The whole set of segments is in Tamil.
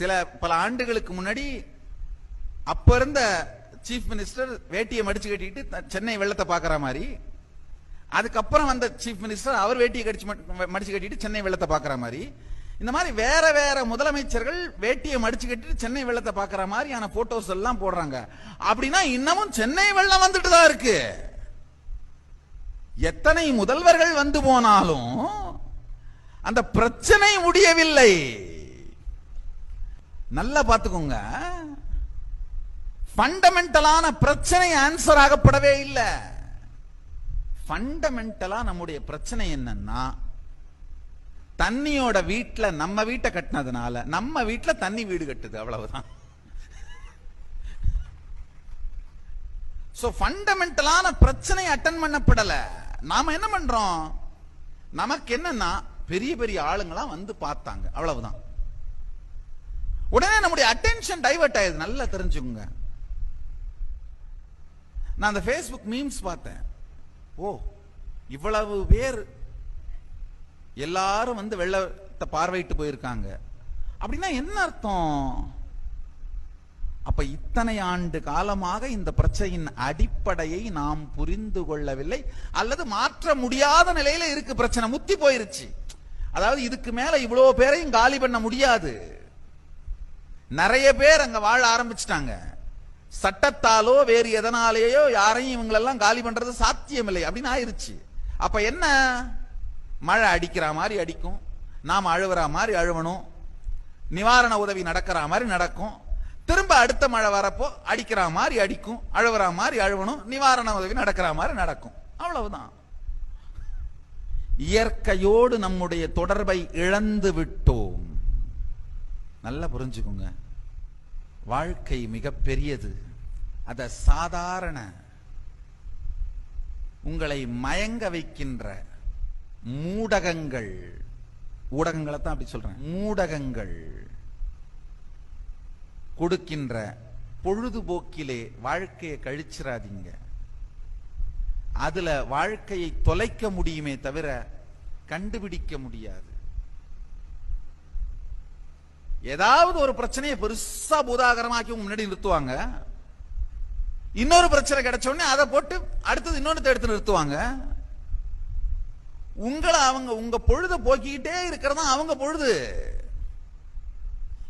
சில பல ஆண்டுகளுக்கு முன்னாடி அப்ப இருந்த சீஃப் மினிஸ்டர் வேட்டியை மடிச்சு கட்டிட்டு சென்னை வெள்ளத்தை பாக்குற மாதிரி அதுக்கப்புறம் வந்த சீஃப் மினிஸ்டர் அவர் வேட்டியை கடிச்சு மடிச்சு கட்டிட்டு சென்னை வெள்ளத்தை பாக்குற மாதிரி இந்த மாதிரி வேற வேற முதலமைச்சர்கள் வேட்டியை மடிச்சு கட்டிட்டு சென்னை வெள்ளத்தை பாக்குற மாதிரியான போட்டோஸ் எல்லாம் போடுறாங்க. அப்படின்னா இன்னமும் சென்னை வெள்ளம் வந்துட்டு தான் இருக்கு. எத்தனை முதல்வர்கள் வந்து போனாலும் அந்த பிரச்சனை முடியவில்லை. நல்லா பார்த்துக்கோங்க. ஃபண்டமெண்டலான பிரச்சனை ஆன்சர் ஆகப்படவே இல்லை. ஃபண்டமெண்டலா நம்முடைய பிரச்சனை என்னன்னா தண்ணியோட வீட்டில் நம்ம வீட்டை கட்டினதுனால நம்ம வீட்டில் தண்ணி வீடு கட்டுது அவ்வளவுதான். ஸோ ஃபண்டமெண்டலான பிரச்சனை அட்டன் பண்ணப்படல. நாம என்ன பண்றோம்? நமக்கு என்னன்னா பெரிய பெரிய ஆளுங்களாம் வந்து பார்த்தாங்க அவ்வளவுதான். உடனே நம்முடைய அட்டென்ஷன் டைவர்ட் ஆயிடுது. நல்லா தெரிஞ்சுக்கோங்க. நான் அந்த ஃபேஸ்புக் மீம்ஸ் பார்த்தேன். ஓ இவ்வளவு பேர் எல்லாரும் வந்து வெள்ளத்தை பார்வையிட்டு போயிருக்காங்க. அப்படின்னா என்ன அர்த்தம்? அப்ப இத்தனை ஆண்டு காலமாக இந்த பிரச்சனையின் அடிப்படையை நாம் புரிந்து கொள்ளவில்லை. அல்லது மாற்ற முடியாத நிலையில இருக்கு பிரச்சனை. முத்தி போயிருச்சு. அதாவது இதுக்கு மேல இவ்வளவு பேரையும் காலி பண்ண முடியாது. நிறைய பேர் அங்க வாழ ஆரம்பிச்சிட்டாங்க. சட்டத்தாலோ வேறு எதனாலேயோ யாரையும் இவங்களெல்லாம் காலி பண்றது சாத்தியமில்லை. அப்படின்னு ஆயிருச்சு. அப்ப என்ன? மழை அடிக்கிற மாதிரி அடிக்கும். நாம் அழுவுற மாதிரி அழுவணும். நிவாரண உதவி நடக்கிற மாதிரி நடக்கும். திரும்ப அடுத்த மழை வரப்போ அடிக்கிற மாதிரி அடிக்கும். அழுவுற மாதிரி அழுவணும். நிவாரண உதவி நடக்கிற மாதிரி நடக்கும். அவ்வளவுதான். இயற்கையோடு நம்முடைய தொடர்பை இழந்து விட்டோம். நல்லா புரிஞ்சுக்கோங்க. வாழ்க்கை மிகப்பெரியது. அதை அத சாதாரண உங்களை மயங்க வைக்கின்ற மூடகங்கள். ஊடகங்களை தான் அப்படி சொல்றேன். மூடகங்கள். கொடுக்கின்ற பொழுதுபோக்கிலே வாழ்க்கையை கழிச்சிடாதீங்க அதுல வாழ்க்கையை தொலைக்க முடியுமே தவிர கண்டுபிடிக்க முடியாது. ஏதாவது ஒரு பிரச்சனையை பெருசா பூதாகரமாக்கி முன்னாடி நிறுத்துவாங்க. இன்னொரு பிரச்சனை கிடைச்ச உடனே அதை போட்டு அடுத்தது இன்னொன்னு எடுத்து நிறுத்துவாங்க. உங்களை அவங்க உங்க பொழுத போக்கிக்கிட்டே இருக்கிறதா அவங்க பொழுது.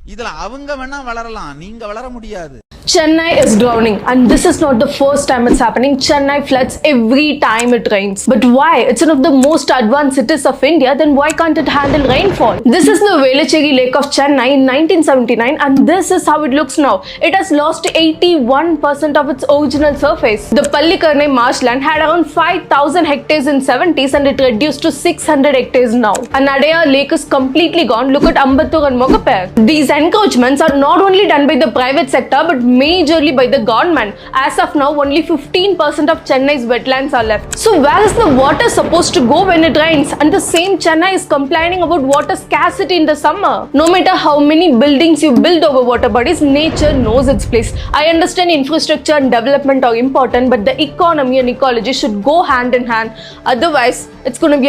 இதுல அவங்க வேணா வளரலாம் நீங்க வளர முடியாது. Chennai is drowning, and this is not the first time it's happening. Chennai floods every time it rains. But why? It's one of the most advanced cities of India, then why can't it handle rainfall? This is the Velachery Lake of Chennai in 1979, and this is how it looks now. It has lost 81% of its original surface. The Pallikarnai marshland had around 5,000 hectares in 70s, and it reduced to 600 hectares now. And Adaya Lake is completely gone. Look at Ambattur and Mogaper. These encroachments are not only done by the private sector, but majorly by the government. As of now, only 15% of Chennai's wetlands are left. So where is the water supposed to go when it rains? And the same Chennai is complaining about water scarcity in the summer. No matter how many buildings you build over water bodies, nature knows its place. I understand infrastructure and development are important, but the economy and ecology should go hand in hand. Otherwise, it's going to be a